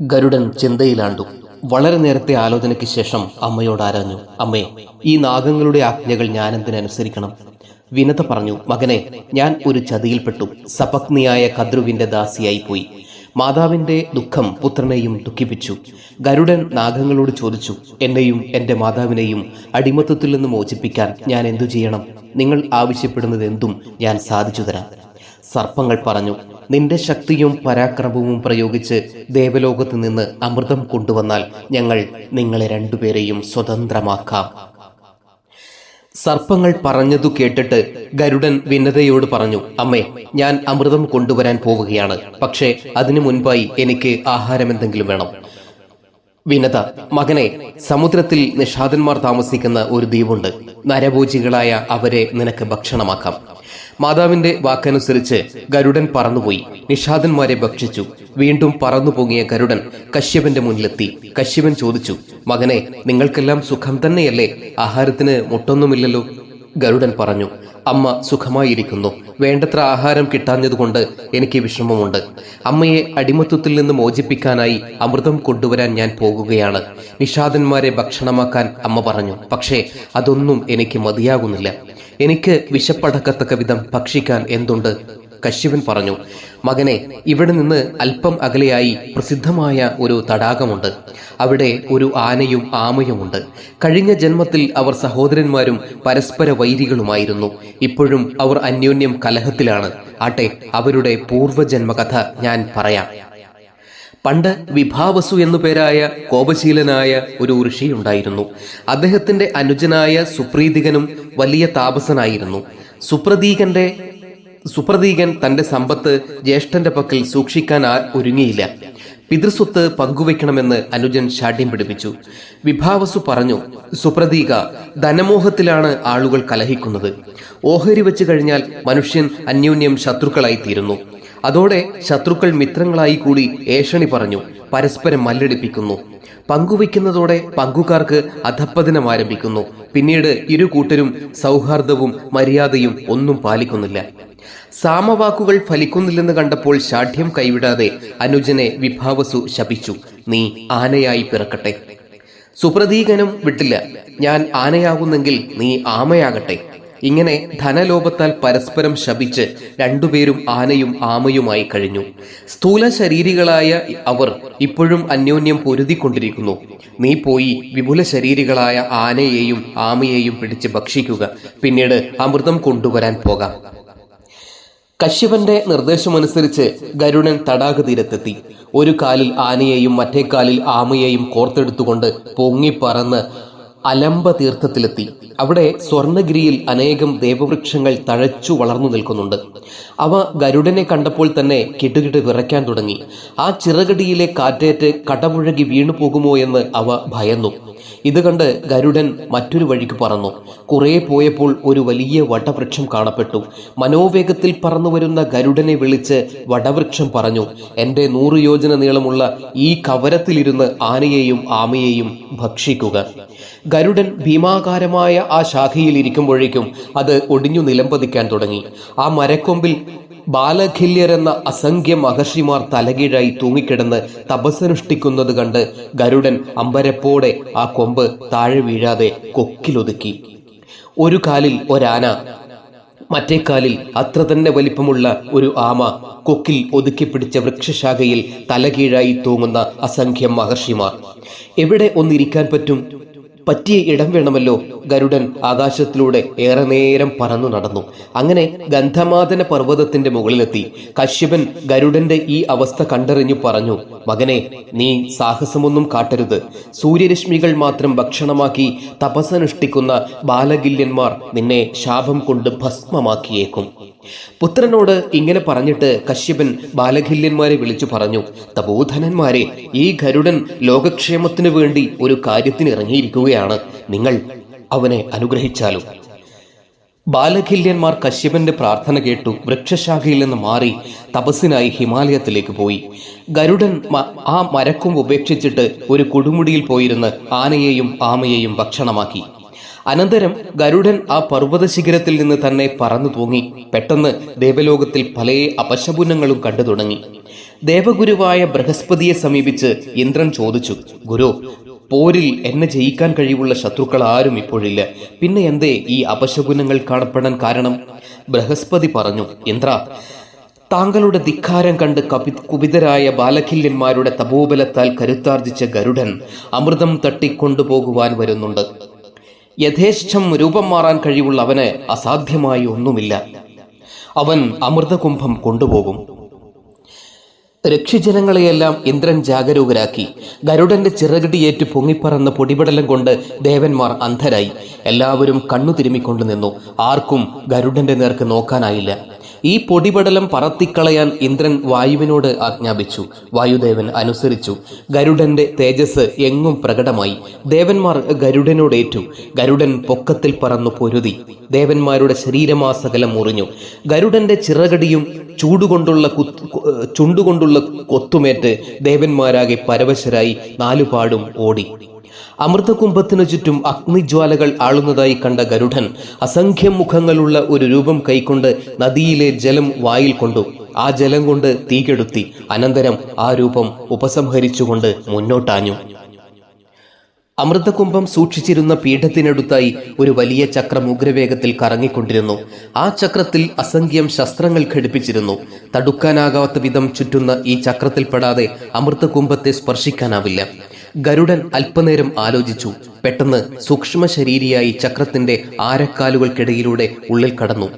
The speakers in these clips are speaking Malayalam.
ഗരുഡൻ ചിന്തയിലാണ്ടു. വളരെ നേരത്തെ ആലോചനയ്ക്ക് ശേഷം അമ്മയോട് ആരാഞ്ഞു അമ്മേ ഈ നാഗങ്ങളുടെ ആജ്ഞകൾ ഞാൻ എന്തിനനുസരിക്കണം വിനത പറഞ്ഞു മകനെ ഞാൻ ഒരു ചതിയിൽപ്പെട്ടു. സപത്നിയായ കദ്രുവിന്റെ ദാസിയായി പോയി മാതാവിന്റെ ദുഃഖം പുത്രനെയും ദുഃഖിപ്പിച്ചു. ഗരുഡൻ നാഗങ്ങളോട് ചോദിച്ചു എന്നെയും എന്റെ മാതാവിനെയും അടിമത്തത്തിൽ നിന്ന് മോചിപ്പിക്കാൻ ഞാൻ എന്തു ചെയ്യണം? നിങ്ങൾ ആവശ്യപ്പെടുന്നത് എന്തും ഞാൻ സാധിച്ചു തരാം സർപ്പങ്ങൾ പറഞ്ഞു നിന്റെ ശക്തിയും പരാക്രമവും പ്രയോഗിച്ച് ദേവലോകത്ത് നിന്ന് അമൃതം കൊണ്ടുവന്നാൽ ഞങ്ങൾ നിങ്ങളെ രണ്ടുപേരെയും സ്വതന്ത്രമാക്കാം. സർപ്പങ്ങൾ പറഞ്ഞതു കേട്ടിട്ട് ഗരുഡൻ വിനതയോട് പറഞ്ഞു അമ്മേ ഞാൻ അമൃതം കൊണ്ടുവരാൻ പോവുകയാണ്. പക്ഷേ അതിനു മുൻപായി എനിക്ക് ആഹാരം എന്തെങ്കിലും വേണം. വിനത മകനെ സമുദ്രത്തിൽ നിഷാദന്മാർ താമസിക്കുന്ന ഒരു ദ്വീപുണ്ട്. നരഭോജികളായ അവരെ നിനക്ക് ഭക്ഷണമാക്കാം. മാതാവിന്റെ വാക്കനുസരിച്ച് ഗരുഡൻ പറന്നുപോയി. നിഷാദന്മാരെ ഭക്ഷിച്ചു. വീണ്ടും പറന്നു പൊങ്ങിയ ഗരുഡൻ കശ്യപന്റെ മുന്നിലെത്തി. കശ്യപൻ ചോദിച്ചു മകനെ നിങ്ങൾക്കെല്ലാം സുഖം തന്നെയല്ലേ? ആഹാരത്തിന് മുട്ടൊന്നുമില്ലല്ലോ? ഗരുഡൻ പറഞ്ഞു അമ്മ സുഖമായിരിക്കുന്നു. വേണ്ടത്ര ആഹാരം കിട്ടാഞ്ഞതുകൊണ്ട് എനിക്ക് വിഷമമുണ്ട് അമ്മയെ അടിമത്വത്തിൽ നിന്ന് മോചിപ്പിക്കാനായി അമൃതം കൊണ്ടുവരാൻ ഞാൻ പോകുകയാണ്. നിഷാദന്മാരെ ഭക്ഷണമാക്കാൻ അമ്മ പറഞ്ഞു പക്ഷേ അതൊന്നും എനിക്ക് മതിയാകുന്നില്ല. എനിക്ക് വിശപ്പടക്കത്തക്ക വിധം ഭക്ഷിക്കാൻ എന്തുണ്ട്? കശ്യപൻ പറഞ്ഞു മകനെ ഇവിടെ നിന്ന് അല്പം അകലെയായി പ്രസിദ്ധമായ ഒരു തടാകമുണ്ട്. അവിടെ ഒരു ആനയും ആമയുമുണ്ട് കഴിഞ്ഞ ജന്മത്തിൽ അവർ സഹോദരന്മാരും പരസ്പര വൈരികളുമായിരുന്നു. ഇപ്പോഴും അവർ അന്യോന്യം കലഹത്തിലാണ്. ആട്ടെ അവരുടെ പൂർവജന്മകഥ ഞാൻ പറയാം. പണ്ട് വിഭാവസു എന്നു പേരായ കോപശീലനായ ഒരു ഋഷി ഉണ്ടായിരുന്നു. അദ്ദേഹത്തിന്റെ അനുജനായ സുപ്രീതികനും വലിയ താപസനായിരുന്നു. സുപ്രതീകന്റെ സുപ്രതീകൻ തന്റെ സമ്പത്ത് ജ്യേഷ്ഠന്റെ പക്കൽ സൂക്ഷിക്കാൻ ഒരുങ്ങിയില്ല. പിതൃസ്വത്ത് പങ്കുവെക്കണമെന്ന് അനുജൻ ശാഠ്യം പിടിപ്പിച്ചു. വിഭാവസു പറഞ്ഞു സുപ്രതീക ധനമോഹത്തിലാണ് ആളുകൾ കലഹിക്കുന്നത്. ഓഹരി വെച്ച് കഴിഞ്ഞാൽ മനുഷ്യൻ അന്യോന്യം ശത്രുക്കളായി തീരുന്നു അതോടെ ശത്രുക്കൾ മിത്രങ്ങളായി കൂടി ഏഷണി പറഞ്ഞു പരസ്പരം മല്ലടിപ്പിക്കുന്നു. പങ്കുവയ്ക്കുന്നതോടെ പങ്കുകാർക്ക് അധപ്പതനം ആരംഭിക്കുന്നു. പിന്നീട് ഇരു കൂട്ടരും സൗഹാർദ്ദവും മര്യാദയും ഒന്നും പാലിക്കുന്നില്ല. സാമവാക്കുകൾ ഫലിക്കുന്നില്ലെന്ന് കണ്ടപ്പോൾ ശാഠ്യം കൈവിടാതെ അനുജനെ വിഭാവസു ശപിച്ചു. നീ ആനയായി പിറക്കട്ടെ. സുപ്രതീകനും വിട്ടില്ല. ഞാൻ ആനയാകുന്നെങ്കിൽ നീ ആമയാകട്ടെ. ഇങ്ങനെ ധനലോപത്താൽ പരസ്പരം ശപിച്ച് രണ്ടുപേരും ആനയും ആമയുമായി കഴിഞ്ഞു. സ്ഥൂല ശരീരികളായ അവർ ഇപ്പോഴും അന്യോന്യം പൊരുതിക്കൊണ്ടിരിക്കുന്നു. നീ പോയി വിപുല ശരീരികളായ ആനയെയും ആമയെയും പിടിച്ച് ഭക്ഷിക്കുക. പിന്നീട് അമൃതം കൊണ്ടുവരാൻ പോകാം. കശ്യപന്റെ നിർദ്ദേശമനുസരിച്ച് ഗരുണൻ തടാക തീരത്തെത്തി. ഒരു കാലിൽ ആനയെയും മറ്റേ കാലിൽ ആമയെയും കോർത്തെടുത്തുകൊണ്ട് പൊങ്ങിപ്പറന്ന് അലംബ തീർത്ഥത്തിലെത്തി. അവിടെ സ്വർണഗിരിയിൽ അനേകം ദേവവൃക്ഷങ്ങൾ തഴച്ചു വളർന്നു നിൽക്കുന്നുണ്ട്. അവ ഗരുഡനെ കണ്ടപ്പോൾ തന്നെ കിടുകിട് വിറയ്ക്കാൻ തുടങ്ങി. ആ ചിറകടിയിലെ കാറ്റേറ്റ് കടമുഴകി വീണു പോകുമോ എന്ന് അവ ഭയന്നു. ഇത് കണ്ട് ഗരുഡൻ മറ്റൊരു വഴിക്ക് പറന്നു. കുറേ പോയപ്പോൾ ഒരു വലിയ വടവൃക്ഷം കാണപ്പെട്ടു. മനോവേഗത്തിൽ പറന്നു വരുന്ന ഗരുഡനെ വിളിച്ച് വടവൃക്ഷം പറഞ്ഞു എന്റെ നൂറ് യോജന നീളമുള്ള ഈ കവരത്തിലിരുന്ന് ആനയെയും ആമയെയും ഭക്ഷിക്കുക. ഗരുഡൻ ഭീമാകാരമായ ആ ശാഖയിൽ ഇരിക്കുമ്പോഴേക്കും അത് ഒടിഞ്ഞു നിലംപതിക്കാൻ തുടങ്ങി. ആ മരക്കൊമ്പിൽ ബാലഖില്യരെന്ന അസംഖ്യ മഹർഷിമാർ തലകീഴായി തൂങ്ങിക്കിടന്ന് തപസ്സനുഷ്ഠിക്കുന്നത് കണ്ട് ഗരുഡൻ അമ്പരപ്പോടെ ആ കൊമ്പ് താഴെ വീഴാതെ കൊക്കിലൊതുക്കി. ഒരു കാലിൽ ഒരാന മറ്റേ കാലിൽ അത്ര തന്നെ വലിപ്പമുള്ള ഒരു ആമ കൊക്കിൽ ഒതുക്കി പിടിച്ച വൃക്ഷശാഖയിൽ തലകീഴായി തൂങ്ങുന്ന അസംഖ്യം മഹർഷിമാർ. എവിടെ ഒന്നിരിക്കാൻ പറ്റും? പറ്റിയ ഇടം വേണമല്ലോ. ഗരുഡൻ ആകാശത്തിലൂടെ ഏറെ നേരം പറന്നു നടന്നു. അങ്ങനെ ഗന്ധമാതന പർവതത്തിന്റെ മുകളിലെത്തി. കശ്യപൻ ഗരുഡന്റെ ഈ അവസ്ഥ കണ്ടറിഞ്ഞു പറഞ്ഞു മകനെ നീ സാഹസമൊന്നും കാട്ടരുത്. സൂര്യരശ്മികൾ മാത്രം ഭക്ഷണമാക്കി തപസ്സനുഷ്ഠിക്കുന്ന ബാലകില്യന്മാർ നിന്നെ ശാപം കൊണ്ട് ഭസ്മമാക്കിയേക്കും. പുത്രനോട് ഇങ്ങനെ പറഞ്ഞിട്ട് കശ്യപൻ ബാലഖില്യന്മാരെ വിളിച്ചു പറഞ്ഞു തപോധനന്മാരെ ഈ ഗരുഡൻ ലോകക്ഷേമത്തിനു വേണ്ടി ഒരു കാര്യത്തിന് ഇറങ്ങിയിരിക്കുകയാണ് നിങ്ങൾ അവനെ അനുഗ്രഹിച്ചാലും. ബാലഖില്യന്മാർ കശ്യപന്റെ പ്രാർത്ഥന കേട്ടു വൃക്ഷശാഖയിൽ നിന്ന് മാറി തപസ്സിനായി ഹിമാലയത്തിലേക്ക് പോയി. ഗരുഡൻ ആ മരക്കും ഉപേക്ഷിച്ചിട്ട് ഒരു കൊടുമുടിയിൽ പോയിരുന്ന് ആനയെയും ആമയെയും ഭക്ഷണമാക്കി. അനന്തരം ഗരുഡൻ ആ പർവത ശിഖരത്തിൽ നിന്ന് തന്നെ പറന്നു തൂങ്ങി. പെട്ടെന്ന് ദേവലോകത്തിൽ പല അപശപുനങ്ങളും കണ്ടു തുടങ്ങി ദേവഗുരുവായ ബൃഹസ്പതിയെ സമീപിച്ച് ഇന്ദ്രൻ ചോദിച്ചു ഗുരു പോരിൽ എന്നെ ജയിക്കാൻ കഴിവുള്ള ശത്രുക്കൾ ആരും ഇപ്പോഴില്ല. പിന്നെ എന്തേ ഈ അപശകുനങ്ങൾ കാണപ്പെടാൻ കാരണം? ബൃഹസ്പതി പറഞ്ഞു ഇന്ദ്ര താങ്കളുടെ ധിക്കാരം കണ്ട് കപി കുപിതരായ ബാലഖില്യന്മാരുടെ തപോബലത്താൽ കരുത്താർജിച്ച ഗരുഡൻ അമൃതം തട്ടിക്കൊണ്ടുപോകുവാൻ വരുന്നുണ്ട്. യഥേഷ്ടം രൂപം മാറാൻ കഴിവുള്ള അവന് അസാധ്യമായി ഒന്നുമില്ല. അവൻ അമൃതകുംഭം കൊണ്ടുപോകും. രക്ഷിജനങ്ങളെയെല്ലാം ഇന്ദ്രൻ ജാഗരൂകരാക്കി. ഗരുഡന്റെ ചിറകിടിയേറ്റ് പൊങ്ങിപ്പറന്ന പൊടിപടലം കൊണ്ട് ദേവന്മാർ അന്ധരായി. എല്ലാവരും കണ്ണു തിരുമിക്കൊണ്ടു നിന്നു. ആർക്കും ഗരുഡന്റെ നേർക്ക് നോക്കാനായില്ല. ഈ പൊടിപടലം പറത്തിക്കളയാൻ ഇന്ദ്രൻ വായുവിനോട് ആജ്ഞാപിച്ചു. വായുദേവൻ അനുസരിച്ചു. ഗരുഡന്റെ തേജസ് എങ്ങും പ്രകടമായി. ദേവന്മാർ ഗരുഡനോടേറ്റു ഗരുഡൻ പൊക്കത്തിൽ പറന്നു പൊരുതി. ദേവന്മാരുടെ ശരീരമാസകലം മുറിഞ്ഞു. ഗരുഡന്റെ ചിറകടിയും ചൂടുകൊണ്ടുള്ള ചുണ്ടുകൊണ്ടുള്ള കൊത്തുമേറ്റ് ദേവന്മാരാകെ പരവശരായി നാലുപാടും ഓടി. അമൃതകുംഭത്തിനു ചുറ്റും അഗ്നിജ്വാലകൾ ആളുന്നതായി കണ്ട ഗരുഡൻ അസംഖ്യം മുഖങ്ങളുള്ള ഒരു രൂപം കൈക്കൊണ്ട് നദിയിലെ ജലം വായിൽ കൊണ്ടു. ആ ജലം കൊണ്ട് തീകെടുത്തി അനന്തരം ആ രൂപം ഉപസംഹരിച്ചുകൊണ്ട് മുന്നോട്ടാഞ്ഞു. അമൃതകുംഭം സൂക്ഷിച്ചിരുന്ന പീഠത്തിനടുത്തായി ഒരു വലിയ ചക്രം ഉഗ്രവേഗത്തിൽ കറങ്ങിക്കൊണ്ടിരുന്നു. ആ ചക്രത്തിൽ അസംഖ്യം ശസ്ത്രങ്ങൾ ഘടിപ്പിച്ചിരുന്നു. തടുക്കാനാകാത്ത വിധം ചുറ്റുന്ന ഈ ചക്രത്തിൽപ്പെടാതെ അമൃതകുംഭത്തെ സ്പർശിക്കാനാവില്ല. ഗരുഡൻ അല്പനേരം ആലോചിച്ചു. പെട്ടെന്ന് സൂക്ഷ്മ ശരീരിയായി ചക്രത്തിന്റെ ആരക്കാലുകൾക്കിടയിലൂടെ ഉള്ളിൽ കടന്നു.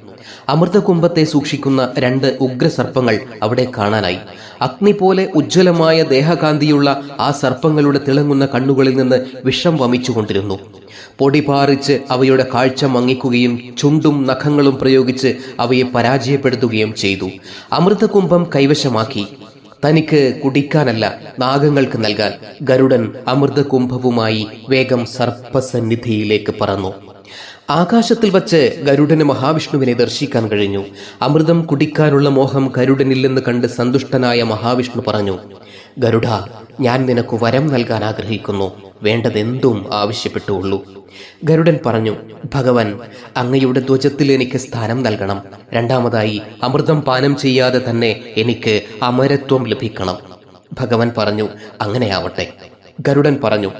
അമൃതകുംഭത്തെ സൂക്ഷിക്കുന്ന രണ്ട് ഉഗ്രസർപ്പങ്ങൾ അവിടെ കാണാനായി. അഗ്നി പോലെ ഉജ്ജ്വലമായ ദേഹകാന്തിയുള്ള ആ സർപ്പങ്ങളുടെ തിളങ്ങുന്ന കണ്ണുകളിൽ നിന്ന് വിഷം വമിച്ചുകൊണ്ടിരുന്നു. പൊടി പാറിച്ച് അവയുടെ കാഴ്ച മങ്ങിക്കുകയും ചുണ്ടും നഖങ്ങളും പ്രയോഗിച്ച് അവയെ പരാജയപ്പെടുത്തുകയും ചെയ്തു. അമൃതകുംഭം കൈവശമാക്കി. തനിക്ക് കുടിക്കാനല്ല നാഗങ്ങൾക്ക് നൽകാൻ ഗരുഡൻ അമൃതകുംഭവുമായി വേഗം സർപ്പസന്നിധിയിലേക്ക് പറന്നു. ആകാശത്തിൽ വച്ച് ഗരുഡന് മഹാവിഷ്ണുവിനെ ദർശിക്കാൻ കഴിഞ്ഞു. അമൃതം കുടിക്കാനുള്ള മോഹം ഗരുഡനില്ലെന്ന് കണ്ട് സന്തുഷ്ടനായ മഹാവിഷ്ണു പറഞ്ഞു ഗരുഡ ഞാൻ നിനക്ക് വരം നൽകാൻ ആഗ്രഹിക്കുന്നു. വേണ്ടതെന്തും ആവശ്യപ്പെട്ടുള്ളൂ ഗരുഡൻ പറഞ്ഞു ഭഗവൻ അങ്ങയുടെ ധ്വജത്തിൽ എനിക്ക് സ്ഥാനം നൽകണം. രണ്ടാമതായി അമൃതം പാനം ചെയ്യാതെ തന്നെ എനിക്ക് അമരത്വം ലഭിക്കണം. ഭഗവൻ പറഞ്ഞു അങ്ങനെയാവട്ടെ. ഗരുഡൻ പറഞ്ഞു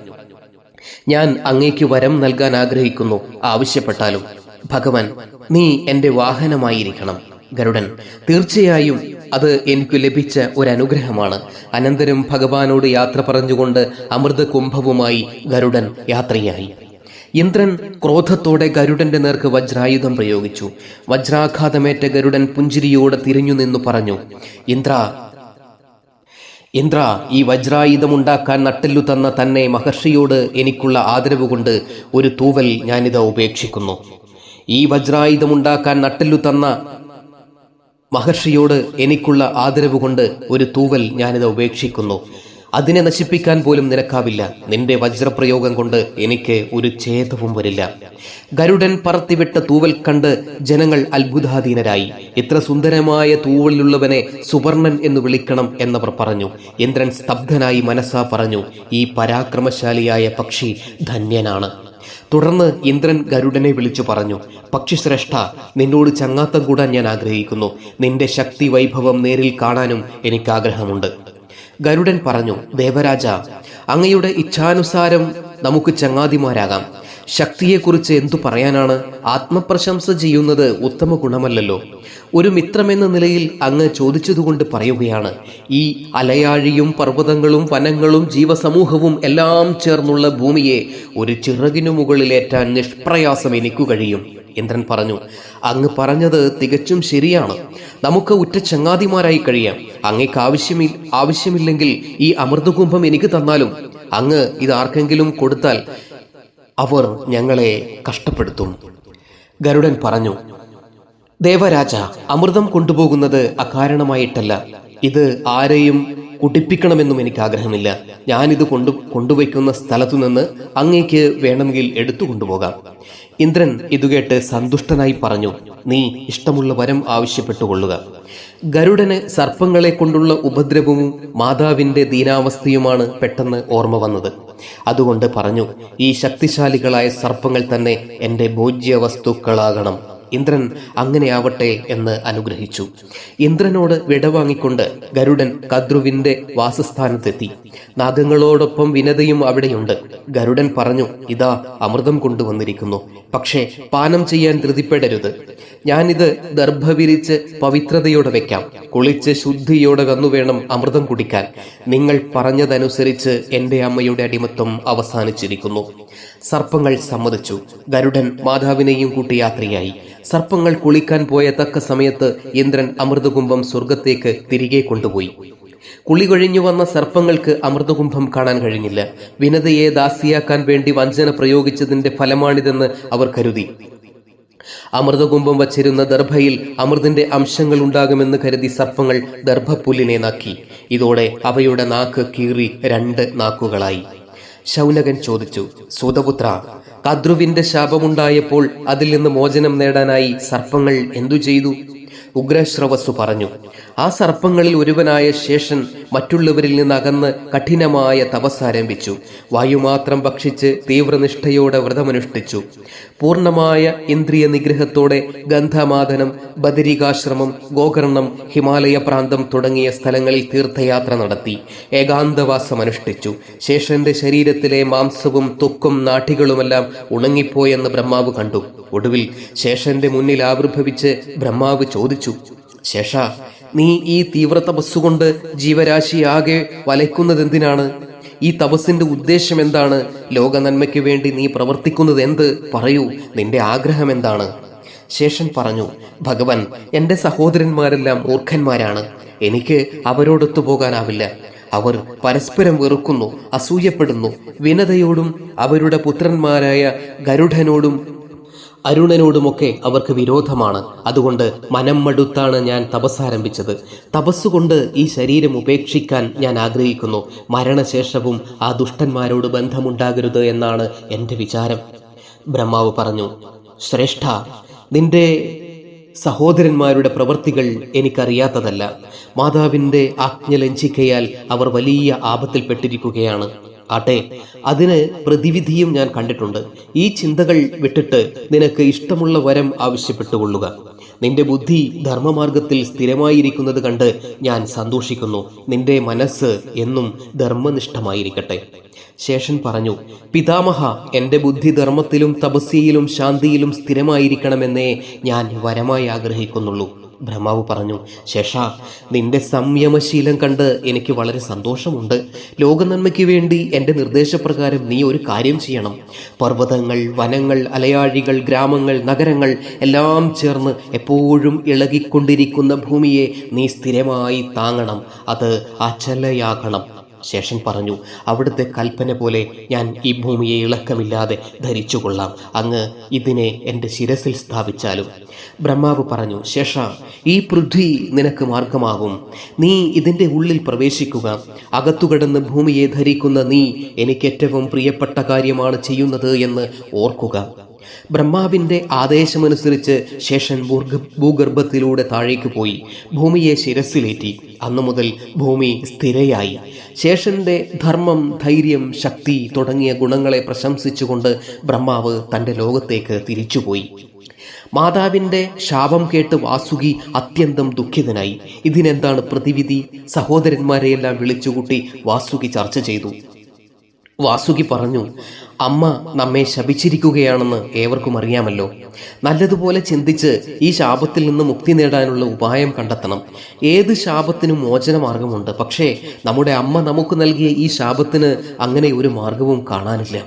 ഞാൻ അങ്ങേക്ക് വരം നൽകാൻ ആഗ്രഹിക്കുന്നു. ആവശ്യപ്പെട്ടാലും ഭഗവൻ നീ എന്റെ വാഹനമായിരിക്കണം. ഗരുഡൻ തീർച്ചയായും അത് എനിക്ക് ലഭിച്ച ഒരു അനുഗ്രഹമാണ് അനന്തരം ഭഗവാനോട് യാത്ര പറഞ്ഞുകൊണ്ട് അമൃത കുംഭവുമായി ഗരുഡൻ യാത്രയായി. ഇന്ദ്രൻ ക്രോധത്തോടെ ഗരുഡന്റെ നേർക്ക് വജ്രായുധം പ്രയോഗിച്ചു. വജ്രാഘാതമേറ്റ ഗരുഡൻ പുഞ്ചിരിയോടെ തിരിഞ്ഞു നിന്നു പറഞ്ഞു ഇന്ദ്ര ഇന്ദ്ര ഈ വജ്രായുധമുണ്ടാക്കാൻ നട്ടെല്ലു തന്ന തന്നെ മഹർഷിയോട് എനിക്കുള്ള ആദരവ് കൊണ്ട് ഒരു തൂവൽ ഞാനിത് ഉപേക്ഷിക്കുന്നു. ഈ വജ്രായുധമുണ്ടാക്കാൻ നട്ടെല്ലു തന്ന മഹർഷിയോട് എനിക്കുള്ള ആദരവ് കൊണ്ട് ഒരു തൂവൽ ഞാനിത് ഉപേക്ഷിക്കുന്നു. അതിനെ നശിപ്പിക്കാൻ പോലും നിനക്കാവില്ല. നിന്റെ വജ്രപ്രയോഗം കൊണ്ട് എനിക്ക് ഒരു ഛേദവും വരില്ല. ഗരുഡൻ പറത്തിവിട്ട തൂവൽ കണ്ട് ജനങ്ങൾ അത്ഭുതാധീനരായി. ഇത്ര സുന്ദരമായ തൂവലിലുള്ളവനെ സുവർണൻ എന്ന് വിളിക്കണം എന്നവർ പറഞ്ഞു. ഇന്ദ്രൻ സ്തബ്ധനായി മനസ്സാ പറഞ്ഞു ഈ പരാക്രമശാലിയായ പക്ഷി ധന്യനാണ്. തുടർന്ന് ഇന്ദ്രൻ ഗരുഡനെ വിളിച്ചു പറഞ്ഞു പക്ഷിശ്രേഷ്ഠ നിന്നോട് ചങ്ങാത്തം കൂടാൻ ഞാൻ ആഗ്രഹിക്കുന്നു. നിന്റെ ശക്തി വൈഭവം നേരിൽ കാണാനും എനിക്ക് ആഗ്രഹമുണ്ട്. ഗരുഡൻ പറഞ്ഞു ദേവരാജ അങ്ങയുടെ ഇച്ഛാനുസാരം നമുക്ക് ചങ്ങാതിമാരാകാം. ശക്തിയെക്കുറിച്ച് എന്തു പറയാനാണ്? ആത്മപ്രശംസ ചെയ്യുന്നത് ഉത്തമ ഗുണമല്ലല്ലോ. ഒരു മിത്രമെന്ന നിലയിൽ അങ്ങ് ചോദിച്ചതുകൊണ്ട് പറയുകയാണ് ഈ അലയാഴിയും പർവതങ്ങളും വനങ്ങളും ജീവസമൂഹവും എല്ലാം ചേർന്നുള്ള ഭൂമിയെ ഒരു ചിറകിനു മുകളിലേറ്റാൻ നിഷ്പ്രയാസം എനിക്കു കഴിയും. ഇന്ദ്രൻ പറഞ്ഞു അങ്ങ് പറഞ്ഞത് തികച്ചും ശരിയാണ്. നമുക്ക് ഉറ്റ ചങ്ങാതിമാരായി കഴിയാം. അങ്ങേക്ക് ആവശ്യമി ആവശ്യമില്ലെങ്കിൽ ഈ അമൃതകുംഭം എനിക്ക് തന്നാലും അങ്ങ് ഇത് ആർക്കെങ്കിലും കൊടുത്താൽ അവർ ഞങ്ങളെ കഷ്ടപ്പെടുത്തും. ഗരുഡൻ പറഞ്ഞു ദേവരാജ അമൃതം കൊണ്ടുപോകുന്നത് അകാരണമായിട്ടല്ല. ഇത് ആരെയും കുടിപ്പിക്കണമെന്നും എനിക്ക് ആഗ്രഹമില്ല. ഞാനിത് കൊണ്ടു കൊണ്ടുവയ്ക്കുന്ന സ്ഥലത്തു നിന്ന് അങ്ങേക്ക് വേണമെങ്കിൽ എടുത്തു കൊണ്ടുപോകാം ഇന്ദ്രൻ ഇതുകേട്ട് സന്തുഷ്ടനായി പറഞ്ഞു നീ ഇഷ്ടമുള്ള വരം ആവശ്യപ്പെട്ടുകൊള്ളുക. ഗരുഡന് സർപ്പങ്ങളെ കൊണ്ടുള്ള ഉപദ്രവവും മാതാവിന്റെ ദീനാവസ്ഥയുമാണ് പെട്ടെന്ന് ഓർമ്മ വന്നത്. അതുകൊണ്ട് പറഞ്ഞു ഈ ശക്തിശാലികളായ സർപ്പങ്ങൾ തന്നെ എന്റെ ഭോജ്യ വസ്തുക്കളാകണം ഇന്ദ്രൻ അങ്ങനെയാവട്ടെ എന്ന് അനുഗ്രഹിച്ചു. ഇന്ദ്രനോട് വിടവാങ്ങിക്കൊണ്ട് ഗരുഡൻ കദ്രുവിന്റെ വാസസ്ഥാനത്തെത്തി. നാഗങ്ങളോടൊപ്പം വിനതയും അവിടെയുണ്ട്. ഗരുഡൻ പറഞ്ഞു ഇതാ അമൃതം കൊണ്ടുവന്നിരിക്കുന്നു. പക്ഷേ പാനം ചെയ്യാൻ ധൃതിപ്പെടരുത്. ഞാനിത് ദർഭ വിരിച്ച് പവിത്രതയോടെ വെക്കാം. കുളിച്ച് ശുദ്ധിയോടെ വന്നു വേണം അമൃതം കുടിക്കാൻ. നിങ്ങൾ പറഞ്ഞതനുസരിച്ച് എന്റെ അമ്മയുടെ അടിമത്വം അവസാനിച്ചിരിക്കുന്നു. സർപ്പങ്ങൾ സമ്മതിച്ചു. ഗരുഡൻ മാതാവിനെയും കൂട്ടി യാത്രയായി. സർപ്പങ്ങൾ കുളിക്കാൻ പോയ തക്ക സമയത്ത് ഇന്ദ്രൻ അമൃതകുംഭം സ്വർഗത്തേക്ക് തിരികെ കൊണ്ടുപോയി. കുളി കഴിഞ്ഞു വന്ന സർപ്പങ്ങൾക്ക് അമൃതകുംഭം കാണാൻ കഴിഞ്ഞില്ല. വിനതയെ ദാസിയാക്കാൻ വേണ്ടി വഞ്ചന പ്രയോഗിച്ചതിന്റെ ഫലമാണിതെന്ന് അവർ കരുതി. അമൃതകുംഭം വച്ചിരുന്ന ദർഭയിൽ അമൃതിന്റെ അംശങ്ങൾ ഉണ്ടാകുമെന്ന് കരുതി സർപ്പങ്ങൾ ദർഭപ്പുല്ലിനെ നാക്കി. ഇതോടെ അവയുടെ നാക്ക് കീറി രണ്ട് നാക്കുകളായി. ശൗനകൻ ചോദിച്ചു സൂതപുത്ര കദ്രുവിന്റെ ശാപമുണ്ടായപ്പോൾ അതിൽ നിന്ന് മോചനം നേടാനായി സർപ്പങ്ങൾ എന്തു ചെയ്തു? ഉഗ്രശ്രവസ്സു പറഞ്ഞു. ആ സർപ്പങ്ങളിൽ ഒരുവനായ ശേഷൻ മറ്റുള്ളവരിൽ നിന്ന് അകന്ന് കഠിനമായ തപസ്സാരംഭിച്ചു വായു മാത്രം ഭക്ഷിച്ച് തീവ്രനിഷ്ഠയോടെ വ്രതമനുഷ്ഠിച്ചു. പൂർണമായ ഇന്ദ്രിയ നിഗ്രഹത്തോടെ ഗന്ധമാദനം ബദരികാശ്രമം ഗോകർണം ഹിമാലയ പ്രാന്തം തുടങ്ങിയ സ്ഥലങ്ങളിൽ തീർത്ഥയാത്ര നടത്തി. ഏകാന്തവാസം അനുഷ്ഠിച്ചു ശേഷന്റെ ശരീരത്തിലെ മാംസവും തൊക്കും നാട്ടികളുമെല്ലാം ഉണങ്ങിപ്പോയെന്ന് ബ്രഹ്മാവ് കണ്ടു. ഒടുവിൽ ശേഷന്റെ മുന്നിൽ ആവിർഭവിച്ച് ബ്രഹ്മാവ് ചോദിച്ചു ശേഷ നീ ഈ തീവ്ര തപസ്സുകൊണ്ട് ജീവരാശിയാകെ വലയ്ക്കുന്നതെന്തിനാണ്? ഈ തപസ്സിന്റെ ഉദ്ദേശം എന്താണ്? ലോക നന്മയ്ക്ക് വേണ്ടി നീ പ്രവർത്തിക്കുന്നത് എന്ത്? പറയൂ നിന്റെ ആഗ്രഹം എന്താണ്? ശേഷൻ പറഞ്ഞു ഭഗവൻ എന്റെ സഹോദരന്മാരെല്ലാം മൂർഖന്മാരാണ്. എനിക്ക് അവരോടൊത്തു പോകാനാവില്ല. അവർ പരസ്പരം വെറുക്കുന്നു അസൂയപ്പെടുന്നു. വിനതയോടും അവരുടെ പുത്രന്മാരായ ഗരുഡനോടും അരുണനോടുമൊക്കെ അവർക്ക് വിരോധമാണ്. അതുകൊണ്ട് മനം മടുത്താണ് ഞാൻ തപസ്സാരംഭിച്ചത്. തപസ്സുകൊണ്ട് ഈ ശരീരം ഉപേക്ഷിക്കാൻ ഞാൻ ആഗ്രഹിക്കുന്നു. മരണശേഷവും ആ ദുഷ്ടന്മാരോട് ബന്ധമുണ്ടാകരുത് എന്നാണ് എന്റെ വിചാരം. ബ്രഹ്മാവ് പറഞ്ഞു ശ്രേഷ്ഠ നിന്റെ സഹോദരന്മാരുടെ പ്രവൃത്തികൾ എനിക്കറിയാത്തതല്ല. മാതാവിന്റെ ആജ്ഞ ലംഘിക്കയാൽ അവർ വലിയ ആപത്തിൽപ്പെട്ടിരിക്കുകയാണ്. ആട്ടെ അതിന് പ്രതിവിധിയും ഞാൻ കണ്ടിട്ടുണ്ട്. ഈ ചിന്തകൾ വിട്ടിട്ട് നിനക്ക് ഇഷ്ടമുള്ള വരം ആവശ്യപ്പെട്ടുകൊള്ളുക. നിന്റെ ബുദ്ധി ധർമ്മമാർഗത്തിൽ സ്ഥിരമായിരിക്കുന്നത് കണ്ട് ഞാൻ സന്തോഷിക്കുന്നു. നിന്റെ മനസ്സ് എന്നും ധർമ്മനിഷ്ഠമായിരിക്കട്ടെ. ശേഷൻ പറഞ്ഞു പിതാമഹ എന്റെ ബുദ്ധി ധർമ്മത്തിലും തപസ്യയിലും ശാന്തിയിലും സ്ഥിരമായിരിക്കണമെന്നേ ഞാൻ വരമായി ആഗ്രഹിക്കുന്നുള്ളൂ. ബ്രഹ്മാവ് പറഞ്ഞു ശേഷ നിന്റെ സംയമശീലം കണ്ട് എനിക്ക് വളരെ സന്തോഷമുണ്ട്. ലോകനന്മയ്ക്ക് വേണ്ടി എന്റെ നിർദ്ദേശപ്രകാരം നീ ഒരു കാര്യം ചെയ്യണം. പർവതങ്ങൾ വനങ്ങൾ അലയാഴികൾ ഗ്രാമങ്ങൾ നഗരങ്ങൾ എല്ലാം ചേർന്ന് എപ്പോഴും ഇളകിക്കൊണ്ടിരിക്കുന്ന ഭൂമിയെ നീ സ്ഥിരമായി താങ്ങണം. അത് അചലയാകണം. ശേഷൻ പറഞ്ഞു അവിടുത്തെ കൽപ്പന പോലെ ഞാൻ ഈ ഭൂമിയെ ഇളക്കമില്ലാതെ ധരിച്ചുകൊള്ളാം. അങ്ങ് ഇതിനെ എന്റെ ശിരസിൽ സ്ഥാപിച്ചാലും. ബ്രഹ്മാവ് പറഞ്ഞു ശേഷ ഈ പൃഥ്വി നിനക്ക് മാർഗമാകും നീ ഇതിന്റെ ഉള്ളിൽ പ്രവേശിക്കുക. അകത്തുകിടന്ന് ഭൂമിയെ ധരിക്കുന്ന നീ എനിക്ക് ഏറ്റവും പ്രിയപ്പെട്ട കാര്യമാണ് ചെയ്യുന്നത് എന്ന് ഓർക്കുക. ബ്രഹ്മാവിന്റെ ആദേശമനുസരിച്ച് ശേഷൻ ഭൂഗർഭത്തിലൂടെ താഴേക്ക് പോയി ഭൂമിയെ ശിരസിലേറ്റി. അന്നു മുതൽ ഭൂമി സ്ഥിരയായി. ശേഷന്റെ ധർമ്മം ധൈര്യം ശക്തി തുടങ്ങിയ ഗുണങ്ങളെ പ്രശംസിച്ചുകൊണ്ട് ബ്രഹ്മാവ് തന്റെ ലോകത്തേക്ക് തിരിച്ചുപോയി. മാതാവിന്റെ ശാപം കേട്ട് വാസുകി അത്യന്തം ദുഃഖിതനായി. ഇതിനെന്താണ് പ്രതിവിധി? സഹോദരന്മാരെയെല്ലാം വിളിച്ചുകൂട്ടി വാസുകി ചർച്ച ചെയ്തു. വാസുകി പറഞ്ഞു അമ്മ നമ്മെ ശപിച്ചിരിക്കുകയാണെന്ന് ഏവർക്കും അറിയാമല്ലോ. നല്ലതുപോലെ ചിന്തിച്ച് ഈ ശാപത്തിൽ നിന്ന് മുക്തി നേടാനുള്ള ഉപായം കണ്ടെത്തണം. ഏത് ശാപത്തിനും മോചന മാർഗമുണ്ട് പക്ഷേ നമ്മുടെ അമ്മ നമുക്ക് നൽകിയ ഈ ശാപത്തിന് അങ്ങനെ ഒരു മാർഗവും കാണാനില്ല.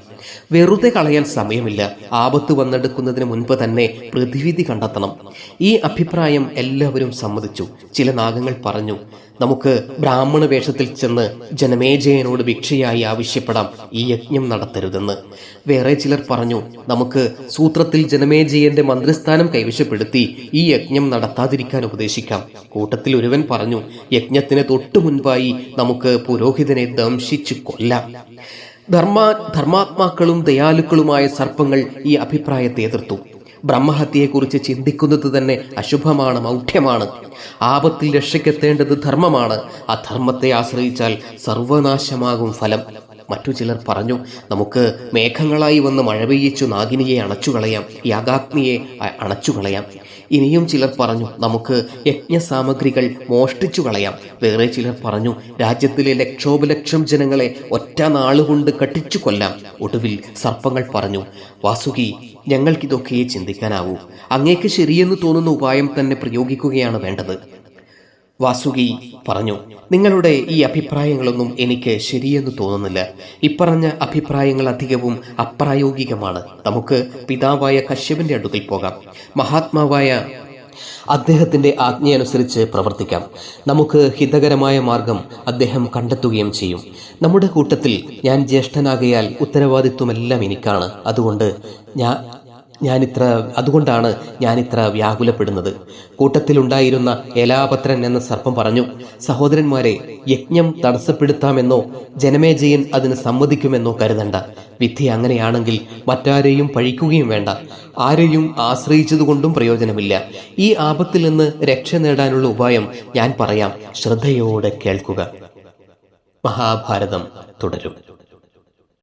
വെറുതെ കളയാൻ സമയമില്ല. ആപത്ത് വന്നെടുക്കുന്നതിന് മുൻപ് തന്നെ പ്രതിവിധി കണ്ടെത്തണം. ഈ അഭിപ്രായം എല്ലാവരും സമ്മതിച്ചു. ചില നാഗങ്ങൾ പറഞ്ഞു നമുക്ക് ബ്രാഹ്മണ വേഷത്തിൽ ചെന്ന് ജനമേജയനോട് ഭിക്ഷയായി ആവശ്യപ്പെടാം. ഈ യജ്ഞം നടത്തരുതെന്ന്. വേറെ ചിലർ പറഞ്ഞു നമുക്ക് സൂത്രത്തിൽ ജനമേജയന്റെ മന്ത്രിസ്ഥാനം കൈവശപ്പെടുത്തി ഈ യജ്ഞം നടത്താതിരിക്കാൻ ഉപദേശിക്കാം. കൂട്ടത്തിൽ ഒരുവൻ പറഞ്ഞു യജ്ഞത്തിന് തൊട്ടു മുൻപായി നമുക്ക് പുരോഹിതനെ ദംശിച്ചു കൊല്ലാം. ധർമാ ധർമാത്മാക്കളും ദയാലുക്കളുമായ സർപ്പങ്ങൾ ഈ അഭിപ്രായത്തെ എതിർത്തു. ബ്രഹ്മഹത്യയെക്കുറിച്ച് ചിന്തിക്കുന്നത് തന്നെ അശുഭമാണ് മൗഢ്യമാണ്. ആപത്തിൽ രക്ഷയ്ക്കെത്തേണ്ടത് ധർമ്മമാണ്. അധർമ്മത്തെ ആശ്രയിച്ചാൽ സർവനാശമാകും ഫലം. മറ്റു ചിലർ പറഞ്ഞു നമുക്ക് മേഘങ്ങളായി വന്ന് മഴ പെയ്യിച്ചു നാഗിനിയെ അണച്ചുകളയാം യാഗാഗ്നിയെ അണച്ചു അണച്ചുകളയാം. ഇനിയും ചിലർ പറഞ്ഞു നമുക്ക് യജ്ഞസാമഗ്രികൾ മോഷ്ടിച്ചു കളയാം വേറെ ചിലർ പറഞ്ഞു രാജ്യത്തിലെ ലക്ഷോപലക്ഷം ജനങ്ങളെ ഒറ്റ നാളുകൊണ്ട് കട്ടിച്ചു കൊല്ലാം. ഒടുവിൽ സർപ്പങ്ങൾ പറഞ്ഞു വാസുകി ഞങ്ങൾക്കിതൊക്കെയേ ചിന്തിക്കാനാവൂ. അങ്ങേക്ക് ശരിയെന്ന് തോന്നുന്ന ഉപായം തന്നെ പ്രയോഗിക്കുകയാണ് വേണ്ടത്. വാസുകി പറഞ്ഞു നിങ്ങളുടെ ഈ അഭിപ്രായങ്ങളൊന്നും എനിക്ക് ശരിയെന്ന് തോന്നുന്നില്ല. ഇപ്പറഞ്ഞ അഭിപ്രായങ്ങൾ അധികവും അപ്രായോഗികമാണ്. നമുക്ക് പിതാവായ കശ്യപന്റെ അടുക്കൽ പോകാം. മഹാത്മാവായ അദ്ദേഹത്തിന്റെ ആജ്ഞയനുസരിച്ച് പ്രവർത്തിക്കാം. നമുക്ക് ഹിതകരമായ മാർഗം അദ്ദേഹം കണ്ടെത്തുകയും ചെയ്യും. നമ്മുടെ കൂട്ടത്തിൽ ഞാൻ ജ്യേഷ്ഠനാകയാൽ ഉത്തരവാദിത്വമെല്ലാം എനിക്കാണ്. അതുകൊണ്ട് ഞാൻ ഞാനിത്ര അതുകൊണ്ടാണ് ഞാനിത്ര വ്യാകുലപ്പെടുന്നത്. കൂട്ടത്തിലുണ്ടായിരുന്ന ഏലാപത്രൻ എന്ന സർപ്പം പറഞ്ഞു സഹോദരന്മാരെ യജ്ഞം തടസ്സപ്പെടുത്താമെന്നോ ജനമേജയൻ അതിന് സമ്മതിക്കുമെന്നോ കരുതണ്ട. വിധി അങ്ങനെയാണെങ്കിൽ മറ്റാരെയും പഴിക്കുകയും വേണ്ട. ആരെയും ആശ്രയിച്ചതുകൊണ്ടും പ്രയോജനമില്ല. ഈ ആപത്തിൽ നിന്ന് രക്ഷ നേടാനുള്ള ഉപായം ഞാൻ പറയാം. ശ്രദ്ധയോടെ കേൾക്കുക. മഹാഭാരതം തുടരും.